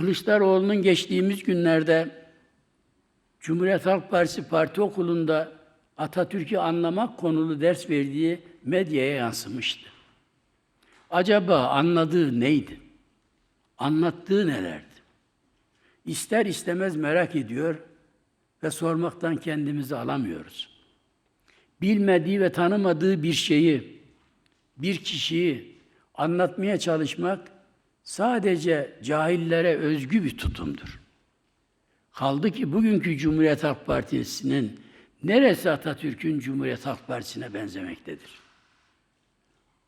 Kılıçdaroğlu'nun geçtiğimiz günlerde Cumhuriyet Halk Partisi Parti Okulu'nda Atatürk'ü anlamak konulu ders verdiği medyaya yansımıştı. Acaba anladığı neydi? Anlattığı nelerdi? İster istemez merak ediyor ve sormaktan kendimizi alamıyoruz. Bilmediği ve tanımadığı bir şeyi, bir kişiyi anlatmaya çalışmak sadece cahillere özgü bir tutumdur. Kaldı ki bugünkü Cumhuriyet Halk Partisi'nin neresi Atatürk'ün Cumhuriyet Halk Partisi'ne benzemektedir?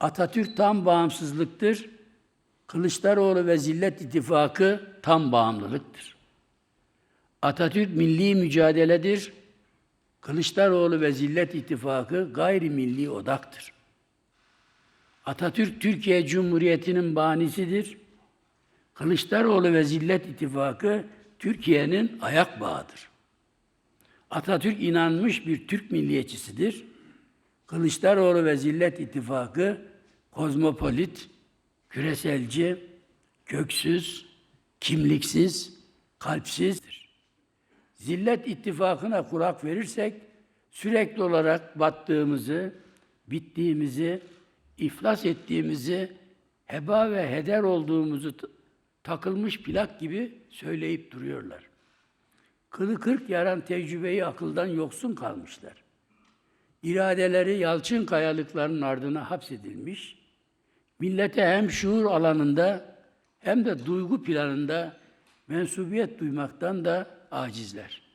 Atatürk tam bağımsızlıktır. Kılıçdaroğlu ve Zillet İttifakı tam bağımlılıktır. Atatürk milli mücadeledir. Kılıçdaroğlu ve Zillet İttifakı gayrimilli odaktır. Atatürk Türkiye Cumhuriyeti'nin banisidir. Kılıçdaroğlu ve Zillet İttifakı Türkiye'nin ayak bağıdır. Atatürk inanmış bir Türk milliyetçisidir. Kılıçdaroğlu ve Zillet İttifakı kozmopolit, küreselci, köksüz, kimliksiz, kalpsizdir. Zillet ittifakına kulak verirsek sürekli olarak battığımızı, bittiğimizi, iflas ettiğimizi, heba ve heder olduğumuzu takılmış plak gibi söyleyip duruyorlar. Kılı kırk yaran tecrübeyi akıldan yoksun kalmışlar. İradeleri yalçın kayalıkların ardına hapsedilmiş, millete hem şuur alanında hem de duygu planında mensubiyet duymaktan da acizler.